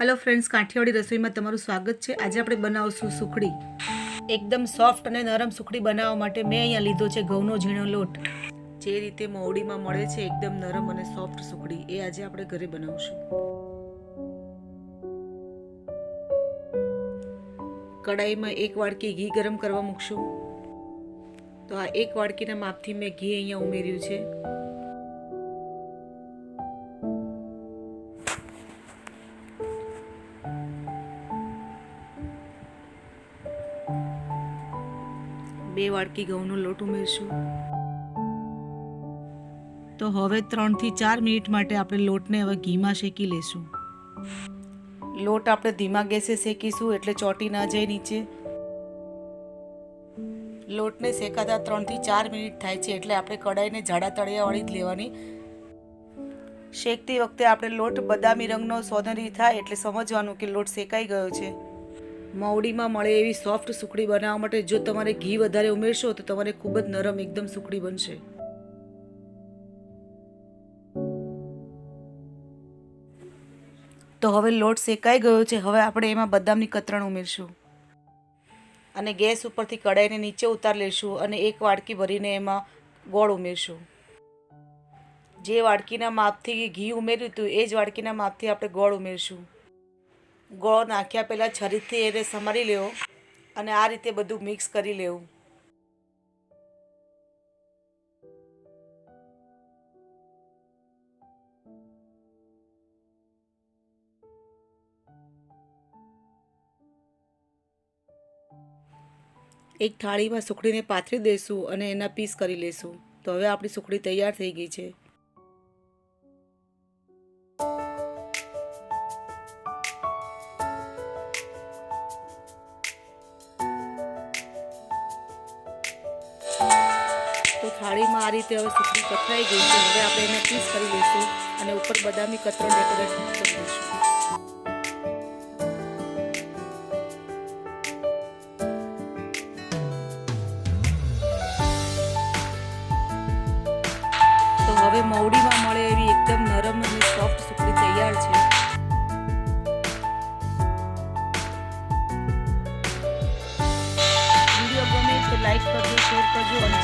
Hello friends Kathiawadi રસોઈમાં તમારું સ્વાગત છે. આજે આપણે બનાવશું સુખડી. એકદમ સોફ્ટ અને નરમ સુખડી બનાવવા માટે મેં અહીંયા લીધો છે ઘઉંનો ઝીણો લોટ. જે રીતે મોવડીમાં મળે છે એકદમ નરમ અને સોફ્ટ સુખડી, એ આજે આપણે ઘરે બનાવશું. કડાઈમાં એક વાડકી ઘી ગરમ કરવા મૂકશું. તો આ એક વાડકીના માપથી મેં ઘી અહીંયા ઉમેર્યું છે. બે વાડકી ઘઉંનો લોટ ઉમેરશું. તો હવે ત્રણથી ચાર મિનિટ માટે આપણે લોટને હવે ઘીમાં શેકી લેશું. લોટ આપણે ધીમા ગેસે શેકીશું એટલે ચોટી ના જાય નીચે. લોટને શેકાતા ત્રણથી ચાર મિનિટ થાય છે એટલે આપણે કડાઈને જાડા તળિયાવાળી જ લેવાની. શેકતી વખતે આપણે લોટ બદામી રંગનો સોનેરી થાય એટલે સમજવાનું કે લોટ શેકાઈ ગયો છે. મવડીમાં મળે એવી સોફ્ટ સુખડી બનાવવા માટે જો તમારે ઘી વધારે ઉમેરશો તો તમારે ખૂબ જ નરમ એકદમ સુખડી બનશે. તો હવે લોટ શેકાઈ ગયો છે. હવે આપણે એમાં બદામની કતરણ ઉમેરશું. અને ગેસ ઉપરથી કડાઈને નીચે ઉતાર લેશું અને એક વાડકી ભરીને એમાં ગોળ ઉમેરશું. જે વાડકીના માપથી ઘી ઉમેર્યું હતું, એ જ વાડકીના માપથી આપણે ગોળ ઉમેરશું. ગોળ નાખ્યા પહેલાં છરીથી એને સમારી લેવો અને આ રીતે બધું મિક્સ કરી લેવું. એક થાળીમાં સુખડીને પાથરી દઈશું અને એના પીસ કરી લઈશું તો હવે આપણી સુખડી તૈયાર થઈ ગઈ છે. થાળીમાં આ રીતે હવે સુખડી કથરાઈ ગઈ છે. હવે આપણે એને પીસ કરી લઈશું અને ઉપર બદામી કચરો ડેકોરેટ કરી દઈશું. હવે મવડીમાં મળે એવી એકદમ નરમ અને સોફ્ટ સુખડી તૈયાર છે. વીડિયો ગમે તો લાઈક કરજો શેર કરજો અને